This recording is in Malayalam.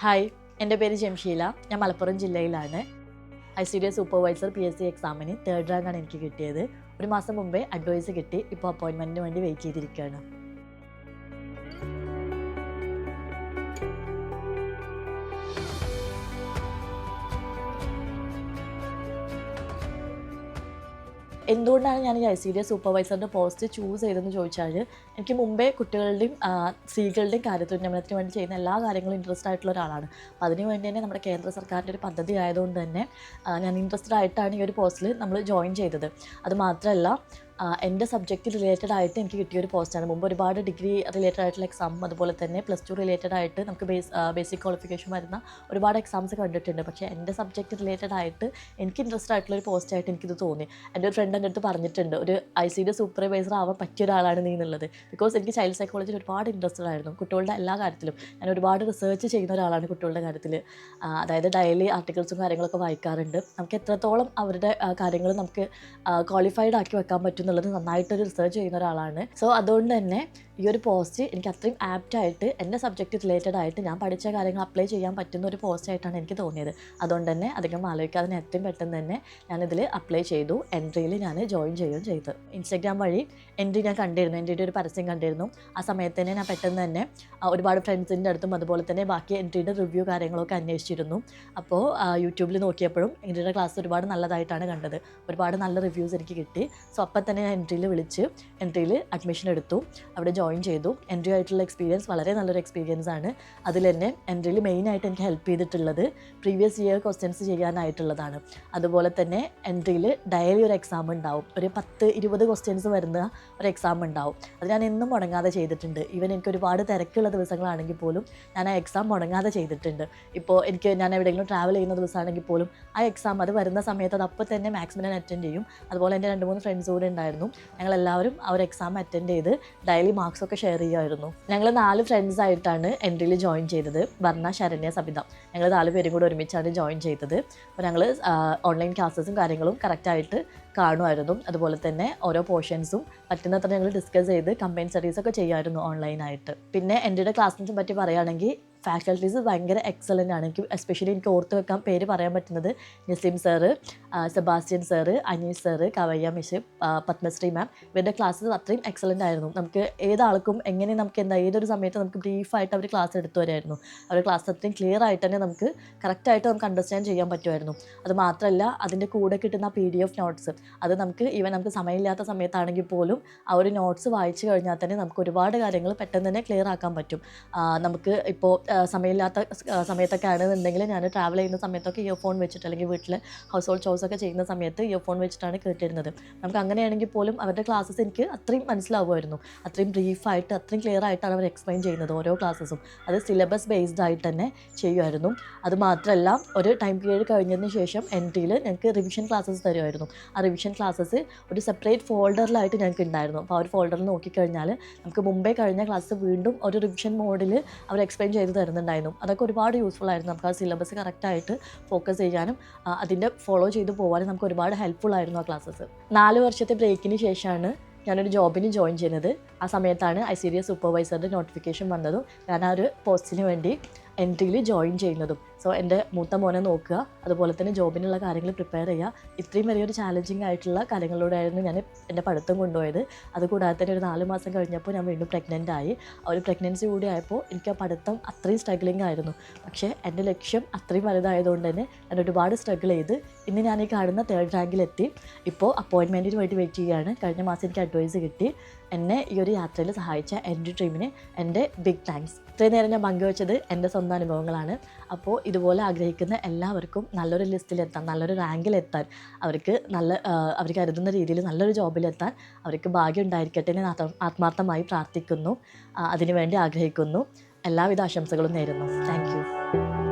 ഹായ് എന്റെ പേര് ജംഷീല. ഞാൻ മലപ്പുറം ജില്ലയിലാണ്. I C D supervisor P S C എക്സാമിന് തേർഡ് റാങ്കാണ് എനിക്ക് കിട്ടിയത്. ഒരു മാസം മുമ്പേ അഡ്വൈസ് കിട്ടി. ഇപ്പോൾ അപ്പോയിൻമെന്റിന് വേണ്ടി വെയിറ്റ് ചെയ്തിരിക്കുകയാണ്. എന്തുകൊണ്ടാണ് ഞാൻ ഈ ഐ സി ഡി എസ് സൂപ്പർവൈസറിന്റെ പോസ്റ്റ് ചൂസ് ചെയ്തതെന്ന് ചോദിച്ചാൽ എനിക്ക് മുമ്പേ കുട്ടികളുടെയും സ്ത്രീകളുടെയും കാര്യത്തിൽ ഉന്നമനത്തിന് വേണ്ടി ചെയ്യുന്ന എല്ലാ കാര്യങ്ങളും ഇൻട്രസ്റ്റ് ആയിട്ടുള്ള ഒരാളാണ്. അപ്പോൾ വേണ്ടി തന്നെ നമ്മുടെ കേന്ദ്ര സർക്കാരിന്റെ ഒരു പദ്ധതി ആയതുകൊണ്ട് തന്നെ ഞാൻ ഇൻട്രസ്റ്റഡ് ആയിട്ടാണ് ഈ ഒരു പോസ്റ്റിൽ നമ്മൾ ജോയിൻ ചെയ്തത്. അത് മാത്രമല്ല ആ, എന്റെ സബ്ജക്റ്റ് റിലേറ്റഡ് ആയിട്ട് എനിക്ക് കിട്ടിയ ഒരു പോസ്റ്റാണ് മുമ്പ് ഒരുപാട് ഡിഗ്രി റിലേറ്റഡ് ആയിട്ടുള്ള എക്സാം അതുപോലെ തന്നെ പ്ലസ് ടു റിലേറ്റഡ് ആയിട്ട് നമുക്ക് ബേസ് ബേസിക് ക്വാളിഫിക്കേഷൻ വരുന്ന ഒരുപാട് എക്സാംസ് കണ്ടിട്ടുണ്ട്. പക്ഷേ എന്റെ സബ്ജക്റ്റ് റിലേറ്റഡ് ആയിട്ട് എനിക്ക് ഇൻട്രസ്റ്റ് ആയിട്ടുള്ള ഒരു പോസ്റ്റായിട്ട് എനിക്കിത് തോന്നി. എന്റെ ഒരു ഫ്രണ്ട് എന്റെ അടുത്ത് പറഞ്ഞിട്ടുണ്ട് ഒരു ഐ സി ഡി സൂപ്പർവൈസർ ആവാൻ പറ്റിയ ഒരാളാണ് നീ എന്നുള്ളത്. ബിക്കോസ് എനിക്ക് ചൈൽഡ് സൈക്കോളജിയിൽ ഒരുപാട് ഇൻട്രസ്റ്റഡ് ആയിരുന്നു. കുട്ടികളുടെ എല്ലാ കാര്യത്തിലും. ഞാൻ ഒരുപാട് റിസർച്ച് ചെയ്യുന്ന ഒരാളാണ് കുട്ടികളുടെ കാര്യത്തിൽ. അതായത് ഡെയിലി ആർട്ടിക്കിൾസും കാര്യങ്ങളൊക്കെ വായിക്കാറുണ്ട്. നമുക്ക് എത്രത്തോളം അവരുടെ കാര്യങ്ങൾ നമുക്ക് ക്വാളിഫൈഡ് ആക്കി വെക്കാൻ പറ്റും എന്നുള്ളത് നന്നായിട്ടൊരു റിസർച്ച് ചെയ്യുന്ന ഒരാളാണ്. സോ അതുകൊണ്ട് തന്നെ ഈ ഒരു പോസ്റ്റ് എനിക്ക് അത്രയും ആപ്റ്റായിട്ട് എന്റെ സബ്ജക്റ്റ് റിലേറ്റഡ് ആയിട്ട് ഞാൻ പഠിച്ച കാര്യങ്ങൾ അപ്ലൈ ചെയ്യാൻ പറ്റുന്ന ഒരു പോസ്റ്റ് ആയിട്ടാണ് എനിക്ക് തോന്നിയത്. അതുകൊണ്ട് തന്നെ അധികം ആലോചിക്കാതെ എത്രയും പെട്ടെന്ന് തന്നെ ഞാനിതിൽ അപ്ലൈ ചെയ്തു. എൻട്രിയിൽ ഞാൻ ജോയിൻ ചെയ്യുകയും ചെയ്തു. ഇൻസ്റ്റാഗ്രാം വഴി എൻട്രി ഞാൻ കണ്ടിരുന്നു. എൻട്രിയുടെ ഒരു പരസ്യം കണ്ടിരുന്നു. ആ സമയത്ത് തന്നെ ഞാൻ പെട്ടെന്ന് തന്നെ ഒരുപാട് ഫ്രണ്ട്സിന്റെ അടുത്തും അതുപോലെ തന്നെ ബാക്കി എൻട്രിയുടെ റിവ്യൂ കാര്യങ്ങളൊക്കെ അന്വേഷിച്ചിരുന്നു. അപ്പോൾ യൂട്യൂബിൽ നോക്കിയപ്പോഴും എൻട്രിയുടെ ക്ലാസ് ഒരുപാട് നല്ലതായിട്ടാണ് കണ്ടത്. ഒരുപാട് നല്ല റിവ്യൂസ് എനിക്ക് കിട്ടി. സോ അപ്പം തന്നെ ഞാൻ എൻട്രിയിൽ വിളിച്ച് എൻട്രിയിൽ അഡ്മിഷൻ എടുത്തു. അവിടെ ജോയിൻ ചെയ്തു. എൻട്രി ആയിട്ടുള്ള എക്സ്പീരിയൻസ് വളരെ നല്ലൊരു എക്സ്പീരിയൻസ് ആണ്. അതിൽ തന്നെ എൻട്രിയിൽ മെയിനായിട്ട് എനിക്ക് ഹെൽപ്പ് ചെയ്തിട്ടുള്ളത് പ്രീവിയസ് ഇയർ ക്വസ്റ്റ്യൻസ് ചെയ്യാനായിട്ടുള്ളതാണ്. അതുപോലെ തന്നെ എൻട്രിയിൽ ഡയലി ഒരു എക്സാം ഉണ്ടാവും. ഒരു പത്ത് ഇരുപത് ക്വസ്റ്റ്യൻസ് വരുന്ന ഒരു എക്സാം ഉണ്ടാവും. അത് ഞാൻ എന്നും മുടങ്ങാതെ ചെയ്തിട്ടുണ്ട്. ഈവൻ എനിക്ക് ഒരുപാട് തിരക്കുള്ള ദിവസങ്ങളാണെങ്കിൽ പോലും ഞാൻ ആ എക്സാം മുടങ്ങാതെ ചെയ്തിട്ടുണ്ട്. ഇപ്പോൾ എനിക്ക് ഞാൻ എവിടെയെങ്കിലും ട്രാവൽ ചെയ്യുന്ന ദിവസമാണെങ്കിൽ പോലും ആ എക്സാം അത് വരുന്ന സമയത്ത് അത് അപ്പോൾ തന്നെ മാക്സിമം ഞാൻ അറ്റൻഡ് ചെയ്യും. അതുപോലെ എന്റെ രണ്ട് മൂന്ന് ഫ്രണ്ട്സ് കൂടെ ഉണ്ടായിരുന്നു. ഞങ്ങളെല്ലാവരും ആ ഒരു എക്സാം അറ്റൻഡ് ചെയ്ത് ഡെയിലി മാർക്സ് ഒക്കെ ഷെയർ ചെയ്യുമായിരുന്നു ഞങ്ങൾ നാല് ഫ്രണ്ട്സ് ആയിട്ടാണ് എൻട്രിയിൽ ജോയിൻ ചെയ്തത്. വർണ ശരണ്യ സബിത. ഞങ്ങൾ നാല് പേരും കൂടെ ഒരുമിച്ചാണ് ജോയിൻ ചെയ്തത്. അപ്പോൾ ഞങ്ങൾ ഓൺലൈൻ ക്ലാസ്സസും കാര്യങ്ങളും കറക്റ്റായിട്ട് കാണുമായിരുന്നു. അതുപോലെ തന്നെ ഓരോ പോർഷൻസും പറ്റുന്നത്ര ഞങ്ങൾ ഡിസ്കസ് ചെയ്ത് കമ്പൈൻ സ്റ്റഡീസ് ഒക്കെ ചെയ്യുമായിരുന്നു ഓൺലൈനായിട്ട് പിന്നെ എന്റെ ക്ലാസ്സിനെ പറ്റി പറയുകയാണെങ്കിൽ ഫാക്കൽറ്റീസ് ഭയങ്കര എക്സലന്റ് ആണ്. എനിക്ക് എസ്പെഷ്യലി എനിക്ക് ഓർത്ത് വെക്കാൻ പേര് പറയാൻ പറ്റുന്നത് Naseem sir Sebastian sir Aneesh sir കവയ്യ മിഷ് പത്മശ്രീ മാം ഇവരുടെ ക്ലാസ്സസ് അത്രയും എക്സലന്റ് ആയിരുന്നു. നമുക്ക് ഏതാൾക്കും എങ്ങനെ നമുക്ക് എന്താ ഏതൊരു സമയത്ത് നമുക്ക് ബ്രീഫായിട്ട് അവർ ക്ലാസ് എടുത്തു വരായിരുന്നു. അവരുടെ ക്ലാസ് അത്രയും ക്ലിയർ ആയിട്ട് തന്നെ നമുക്ക് കറക്റ്റായിട്ട് നമുക്ക് അണ്ടർസ്റ്റാൻഡ് ചെയ്യാൻ പറ്റുമായിരുന്നു. അത് മാത്രമല്ല അതിന്റെ കൂടെ കിട്ടുന്ന പി ഡി എഫ് നോട്ട്സ് അത് നമുക്ക് ഈവൻ നമുക്ക് സമയമില്ലാത്ത സമയത്താണെങ്കിൽ പോലും ആ ഒരു നോട്ട്സ് വായിച്ചു കഴിഞ്ഞാൽ തന്നെ നമുക്ക് ഒരുപാട് കാര്യങ്ങൾ പെട്ടെന്ന് തന്നെ ക്ലിയർ ആക്കാൻ പറ്റും. നമുക്ക് ഇപ്പോൾ സമയമില്ലാത്ത സമയത്തൊക്കെ ആണെന്നുണ്ടെങ്കിൽ ഞാൻ ട്രാവൽ ചെയ്യുന്ന സമയത്തൊക്കെ ഇയർ ഫോൺ വെച്ചിട്ട് അല്ലെങ്കിൽ വീട്ടിൽ ഹൗസ് ഹോൾഡ് ചോയ്സ് ഒക്കെ ചെയ്യുന്ന സമയത്ത് ഇയർ ഫോൺ വെച്ചിട്ടാണ് കേട്ടിരുന്നത്. നമുക്ക് അങ്ങനെയാണെങ്കിൽ പോലും അവരുടെ ക്ലാസ്സസ് എനിക്ക് അത്രയും മനസ്സിലാവുമായിരുന്നു. അത്രയും ബ്രീഫായിട്ട് അത്രയും ക്ലിയർ ആയിട്ടാണ് അവർ എക്സ്പ്ലെയിൻ ചെയ്യുന്നത് ഓരോ ക്ലാസ്സസും അത് സിലബസ് ബേസ്ഡ് ആയിട്ട് തന്നെ ചെയ്യുമായിരുന്നു. അത് മാത്രമല്ല ഒരു ടൈം പീരീഡ് കഴിഞ്ഞതിന് ശേഷം എൻ ടിയിൽ ഞങ്ങൾക്ക് റിവിഷൻ ക്ലാസ്സസ് തരുമായിരുന്നു. ആ റിവിഷൻ ക്ലാസ്സസ് ഒരു സെപ്പറേറ്റ് ഫോൾഡറിലായിട്ട് ഞങ്ങൾക്ക് ഉണ്ടായിരുന്നു. അപ്പോൾ ആ ഒരു ഫോൾഡറിൽ നോക്കിക്കഴിഞ്ഞാൽ നമുക്ക് മുമ്പേ കഴിഞ്ഞ ക്ലാസ് വീണ്ടും ഒരു റിവിഷൻ മോഡിൽ അവർ എക്സ്പ്ലെയിൻ ചെയ്ത് തരുന്നുണ്ടായിരുന്നു. അതൊക്കെ ഒരുപാട് യൂസ്ഫുൾ ആയിരുന്നു. നമുക്ക് ആ സിലബസ് കറക്റ്റായിട്ട് ഫോക്കസ് ചെയ്യാനും അതിന്റെ ഫോളോ ചെയ്ത് പോകാനും നമുക്ക് ഒരുപാട് ഹെൽപ്ഫുൾ ആയിരുന്നു ആ ക്ലാസ്സസ് നാല് വർഷത്തെ ബ്രേക്കിന് ശേഷമാണ് ഞാനൊരു ജോബിന് ജോയിൻ ചെയ്യുന്നത്. ആ സമയത്താണ് ഐ സി ഡി എസ് സൂപ്പർവൈസറുടെ നോട്ടിഫിക്കേഷൻ വന്നതും ഞാൻ ആ ഒരു പോസ്റ്റിന് വേണ്ടി എൻട്രിയിൽ ജോയിൻ ചെയ്യുന്നതും. സോ എന്റെ മൂത്ത മോനെ നോക്കുക. അതുപോലെ തന്നെ ജോബിനുള്ള കാര്യങ്ങൾ പ്രിപ്പയർ ചെയ്യുക. ഇത്രയും വലിയൊരു ചാലഞ്ചിങ് ആയിട്ടുള്ള കാര്യങ്ങളിലൂടെയായിരുന്നു ഞാൻ എന്റെ പഠിത്തം കൊണ്ടുപോയത്. അതുകൂടാതെ തന്നെ ഒരു നാല് മാസം കഴിഞ്ഞപ്പോൾ ഞാൻ വീണ്ടും പ്രഗ്നന്റ് ആയി. ആ ഒരു പ്രഗ്നൻസി കൂടി ആയപ്പോൾ എനിക്ക് ആ പഠിത്തം അത്രയും സ്ട്രഗ്ലിംഗ് ആയിരുന്നു. പക്ഷേ എന്റെ ലക്ഷ്യം അത്രയും വലുതായതുകൊണ്ട് തന്നെ ഞാൻ ഒരുപാട് സ്ട്രഗിൾ ചെയ്ത് ഇന്ന് ഞാൻ ഈ കാണുന്ന തേർഡ് റാങ്കിലെത്തി ഇപ്പോൾ അപ്പോയിൻമെന്റിന് വേണ്ടി വെയിറ്റ് ചെയ്യുകയാണ്. കഴിഞ്ഞ മാസം എനിക്ക് അഡ്വൈസ് കിട്ടി. എന്നെ ഈ ഒരു യാത്രയിൽ സഹായിച്ച എന്റെ ടീമിന് എന്റെ ബിഗ് താങ്ക്സ് ഇത്രയും നേരം ഞാൻ പങ്കുവച്ചത് എന്റെ സ്വന്തം അനുഭവങ്ങളാണ്. അപ്പോൾ ഇതുപോലെ ആഗ്രഹിക്കുന്ന എല്ലാവർക്കും നല്ലൊരു ലിസ്റ്റിലെത്താൻ നല്ലൊരു റാങ്കിലെത്താൻ അവർക്ക് നല്ല അവർ കരുതുന്ന രീതിയിൽ നല്ലൊരു ജോബിലെത്താൻ അവർക്ക് ഭാഗ്യം ഉണ്ടായിരിക്കട്ടെ എന്ന് ആത്മാർത്ഥമായി പ്രാർത്ഥിക്കുന്നു. അതിനുവേണ്ടി ആഗ്രഹിക്കുന്നു. എല്ലാവിധ ആശംസകളും നേരുന്നു. താങ്ക്